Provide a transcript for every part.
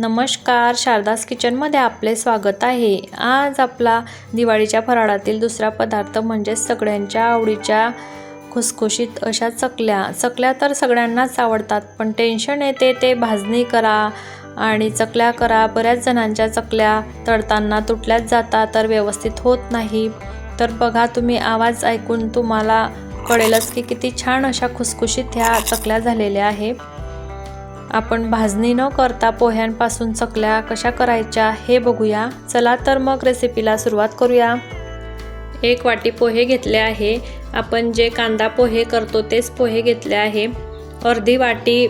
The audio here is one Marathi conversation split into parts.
नमस्कार शारदास किचनमध्ये आपले स्वागत आहे. आज आपला दिवाळीच्या फराळातील दुसरा पदार्थ म्हणजे सगळ्यांच्या आवडीच्या खुसखुशीत अशा चकल्या. चकल्या तर सगळ्यांनाच आवडतात पण टेन्शन येते ते भाजणी करा आणि चकल्या करा. बऱ्याच जणांच्या चकल्या तळताना तुटल्याच जातात तर व्यवस्थित होत नाही. तर बघा तुम्ही आवाज ऐकून तुम्हाला कळेलच की किती छान अशा खुसखुशीत ह्या चकल्या झालेल्या आहे आपण भाजणी न करता पोह्यांपासून चकल्या कशा करायच्या हे बघूया. चला तर मग रेसिपीला सुरुवात करूया. एक वाटी पोहे घेतले आहे. आपण जे कांदा पोहे करतो तेच पोहे घेतले आहे. अर्धी वाटी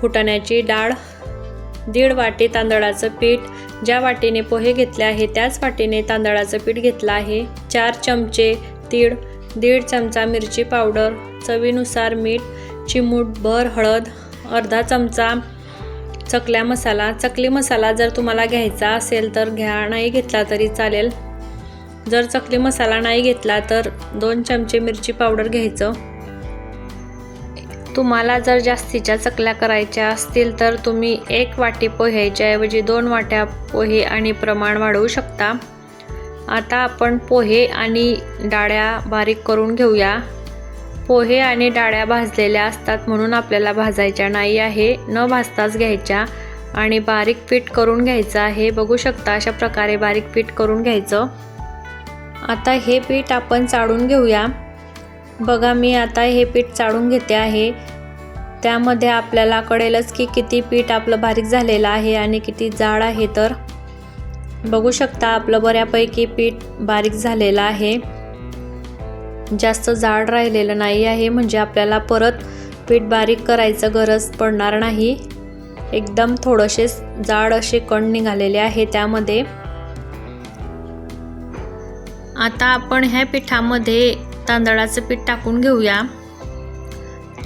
फुटाण्याची डाळ दीड वाटी तांदळाचं पीठ ज्या वाटीने पोहे घेतले आहे त्याच वाटीने तांदळाचं पीठ घेतलं आहे. चार चमचे तीळ दीड चमचा मिरची पावडर चवीनुसार मीठ चिमूटभर हळद अर्धा चमचा चकल्या मसाला. चकली मसाला जर तुम्हाला घ्यायचा असेल तर घ्या. नाही घेतला तरी चालेल. जर चकली मसाला नाही घेतला तर दोन चमचे मिरची पावडर घ्यायचं. तुम्हाला जर जास्तीच्या चकल्या करायच्या असतील तर तुम्ही एक वाटी पोह्याच्याऐवजी दोन वाट्या पोहे आणि प्रमाण वाढवू शकता. आता आपण पोहे आणि डाळ्या बारीक करून घेऊया. पोहे आणि डाळ्या भाजलेल्या असतात म्हणून आपल्याला भाजायच्या नाही आहे. न भाजताच घ्यायच्या आणि बारीक पीठ करून घ्यायचं आहे. बघू शकता अशा प्रकारे बारीक पीठ करून घ्यायचं. आता हे पीठ आपण चाळून घेऊया. बघा मी आता हे पीठ चाळून घेते आहे. त्यामध्ये आपल्याला कळेलच की किती पीठ आपलं बारीक झालेलं आहे आणि किती जाड आहे तर. बघू शकता आपलं बऱ्यापैकी पीठ बारीक झालेलं आहे. जास्त जाड राहिलेलं नाही आहे म्हणजे आपल्याला परत पीठ बारीक करायचं गरज पडणार नाही. एकदम थोडेसे जाड असे कण निघालेले आहे त्यामध्ये. आता आपण ह्या पिठामध्ये तांदळाचं पीठ टाकून घेऊया.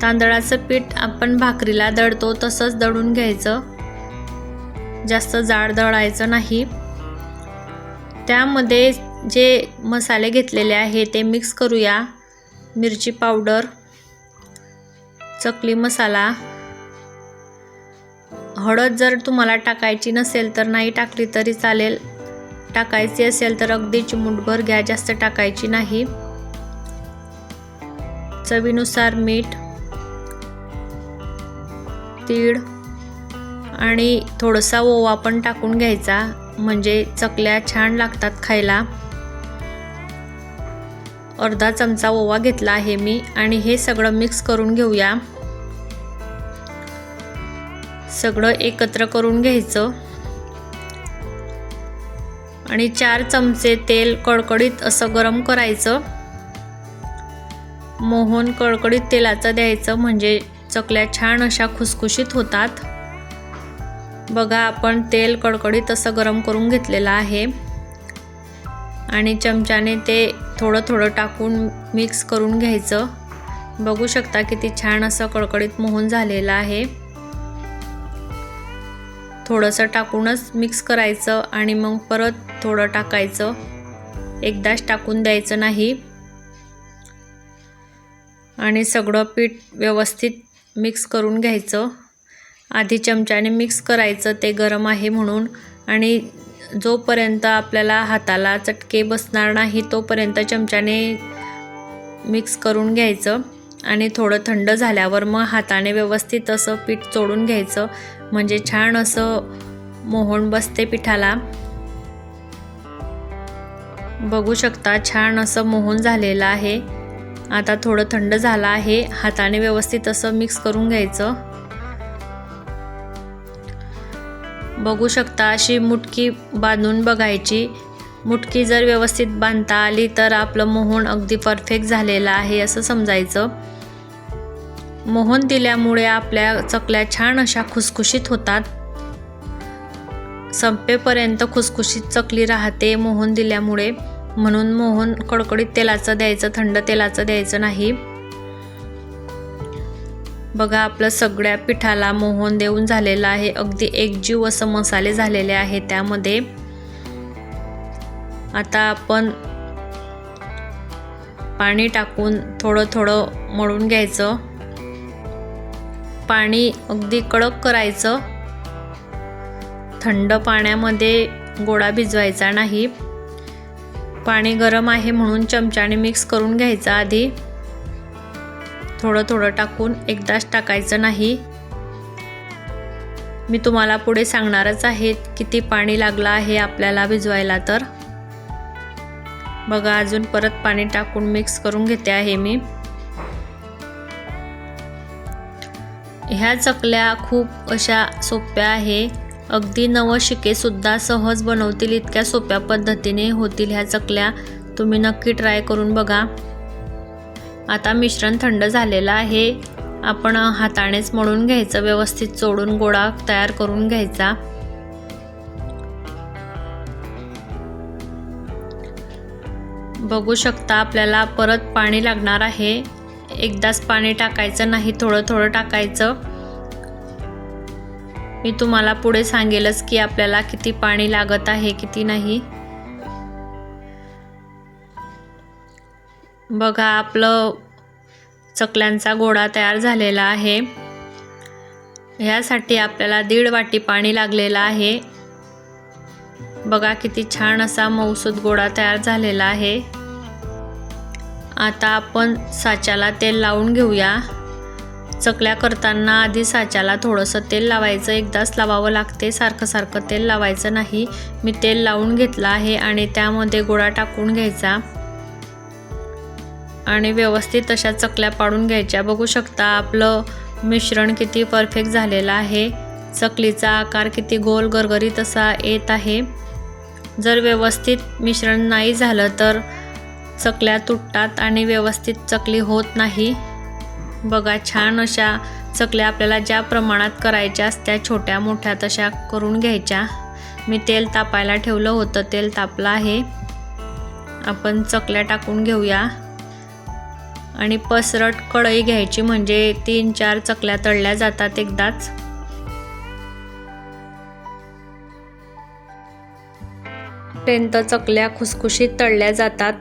तांदळाचं पीठ आपण भाकरीला दळतो तसंच दळून घ्यायचं. जास्त जाड दळायचं नाही. त्यामध्ये जे मसाले घेतलेले आहे ते मिक्स करूया. मिरची पावडर चकली मसाला. हळद जर तुम्हाला टाकायची नसेल तर नाही टाकली तरी चालेल. टाकायची असेल तर अगदी चिमूटभर घ्या जास्त टाकायची नाही. चवीनुसार मीठ तीळ आणि थोडासा ओवा पण टाकून घ्यायचा. म्हणजे चकल्या छान लागतात खायला. अर्धा चमचा ओवा घेतला आहे मी आणि हे सगळं मिक्स करून घेऊया. सगळं एकत्र करून घ्यायचं. आणि चार चमचे तेल कडकडीत असं गरम करायचं. मोहन कडकडीत तेलाचं द्यायचं म्हणजे चकल्या छान अशा खुसखुशीत होतात. बघा आपण तेल कडकडीत असं गरम करून घेतलेलं आहे. आणि चमच्याने ते थोडं थोडं टाकून मिक्स करून घ्यायचं. बघू शकता किती छान असं कडकडीत मोहन झालेलं आहे. थोडंसं टाकूनच मिक्स करायचं आणि मग परत थोडं टाकायचं. एकदाच टाकून द्यायचं नाही. आणि सगळं पीठ व्यवस्थित मिक्स करून घ्यायचं. आधी चमच्याने मिक्स करायचं ते गरम आहे म्हणून. आणि जोपर्यंत आपल्याला हाताला चटके बसणार नाही तोपर्यंत चमच्याने मिक्स करून घ्यायचं आणि थोडं थंड झाल्यावर मग हाताने व्यवस्थित असं पीठ चोडून घ्यायचं. म्हणजे छान असं मोहन बसते पिठाला. बघू शकता छान असं मोहन झालेलं आहे. आता थोडं थंड झालं आहे. हाताने व्यवस्थित असं मिक्स करून घ्यायचं. बघू शकता अशी मुटकी बांधून बघायची. मुटकी जर व्यवस्थित बांधता आली तर आपलं मोहन अगदी परफेक्ट झालेलं आहे असं समजायचं. मोहन दिल्यामुळे आपल्या चकल्या छान अशा खुसखुशीत होतात. संपेपर्यंत खुसखुशीत चकली राहते मोहन दिल्यामुळे. म्हणून मोहन कडकडीत तेलाचं द्यायचं थंड तेलाचं द्यायचं नाही. बघा आपलं सगळ्या पिठाला मोहन देऊन झालेलं आहे. अगदी एकजीव असं मसाले झालेले आहे त्यामध्ये. आता आपण पाणी टाकून थोडं थोडं मळून घ्यायचं. पाणी अगदी कडक करायचं. थंड पाण्यामध्ये गोळा भिजवायचा नाही. पाणी गरम आहे म्हणून चमच्याने मिक्स करून घ्यायचा आधी. थोडं थोडं टाकून एकदाच टाकायचं नाही. मी तुम्हाला पुढे सांगणारच आहे किती पाणी लागलं आहे आपल्याला भिजवायला तर. बघा अजून परत पाणी टाकून मिक्स करून घेते आहे मी. ह्या चकल्या खूप अशा सोप्या आहे. अगदी नवशिकेसुद्धा सहज बनवतील इतक्या सोप्या पद्धतीने होतील ह्या चकल्या. तुम्ही नक्की ट्राय करून बघा. आता मिश्रण थंड झालेलं आहे. आपण हातानेच मळून घ्यायचं व्यवस्थित चोडून गोळा तयार करून घ्यायचा. बघू शकता आपल्याला परत पाणी लागणार आहे. एकदाच पाणी टाकायचं नाही थोडं थोडं टाकायचं. मी तुम्हाला पुढे सांगेलच की आपल्याला किती पाणी लागत आहे किती नाही. बघा आपलं चकल्यांचा गोळा तयार झालेला आहे. ह्यासाठी आपल्याला दीड वाटी पाणी लागलेलं आहे. बघा किती छान असा मऊसूद गोळा तयार झालेला आहे. आता आपण साच्याला तेल लावून घेऊया. चकल्या करताना आधी साच्याला थोडंसं तेल लावायचं. एकदाच लावावं लागते. सारखं सारखं तेल लावायचं नाही. मी तेल लावून घेतलं आहे आणि त्यामध्ये गोळा टाकून घ्यायचा. आणि व्यवस्थित अशा चकल्या पाडून घ्यायच्या. बघू शकता आपलं मिश्रण किती परफेक्ट झालेलं आहे. चकलीचा आकार किती गोल गरगरीत असा येत आहे. जर व्यवस्थित मिश्रण नाही झालं तर चकल्या तुटतात आणि व्यवस्थित चकली होत नाही. बघा छान अशा चकल्या आपल्याला ज्या प्रमाणात करायच्या असत्या छोट्या मोठ्या तशा करून घ्यायच्या. मी तेल तापायला ठेवलं होतं तेल तापलं आहे. आपण चकल्या टाकून घेऊया. आणि पसरट कढई घ्यायची म्हणजे तीन चार चकल्या तळल्या जातात एकदाच. पर्यंत चकल्या खुसखुशीत तळल्या जातात.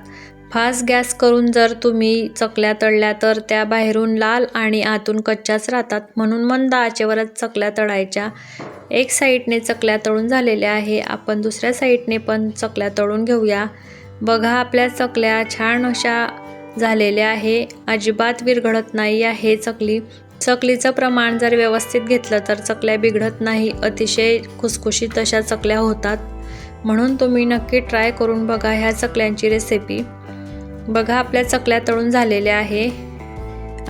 फास्ट गॅस करून जर तुम्ही चकल्या तळल्या तर त्या बाहेरून लाल आणि आतून कच्च्याच राहतात. म्हणून मंद आचेवरच चकल्या तळायच्या. एक साईडने चकल्या तळून झालेल्या आहे. आपण दुसऱ्या साईडने पण चकल्या तळून घेऊया. बघा आपल्या चकल्या छान अशा झालेले आहे. अजिबात विरघळत नाही आहे चकली. चकलीचं प्रमाण जर व्यवस्थित घेतलं तर चकल्या बिघडत नाही. अतिशय खुसखुशीत अशा चकल्या होतात. म्हणून तुम्ही नक्की ट्राय करून बघा ह्या चकल्यांची रेसिपी बघा आपल्या चकल्या तळून झालेल्या आहे.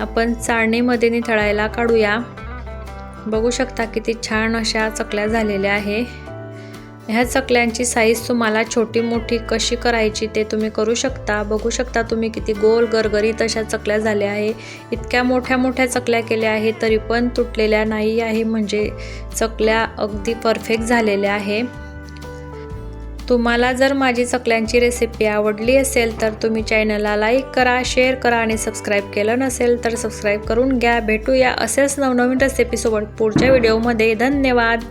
आपण चाळणीमध्ये निथळायला काढूया. बघू शकता किती छान अशा चकल्या झालेल्या आहे. ह्या चकल्यांची साईज तुम्हाला छोटी मोठी कशी करायची ते तुम्ही करू शकता. बघू शकता तुम्ही किती गोल गरगरीत अशा चकल्या झाल्या आहे. इतक्या मोठ्या मोठ्या चकल्या केल्या आहे तरी पण तुटलेल्या नाही आहे. म्हणजे चकल्या अगदी परफेक्ट झालेल्या आहे. तुम्हाला जर माझी चकल्यांची रेसिपी आवडली असेल तर तुम्ही चॅनलला लाईक करा शेअर करा आणि सबस्क्राईब केलं नसेल तर सबस्क्राईब करून घ्या. भेटूया असेच नवनवीन रेसिपीसोबत पुढच्या व्हिडिओमध्ये धन्यवाद!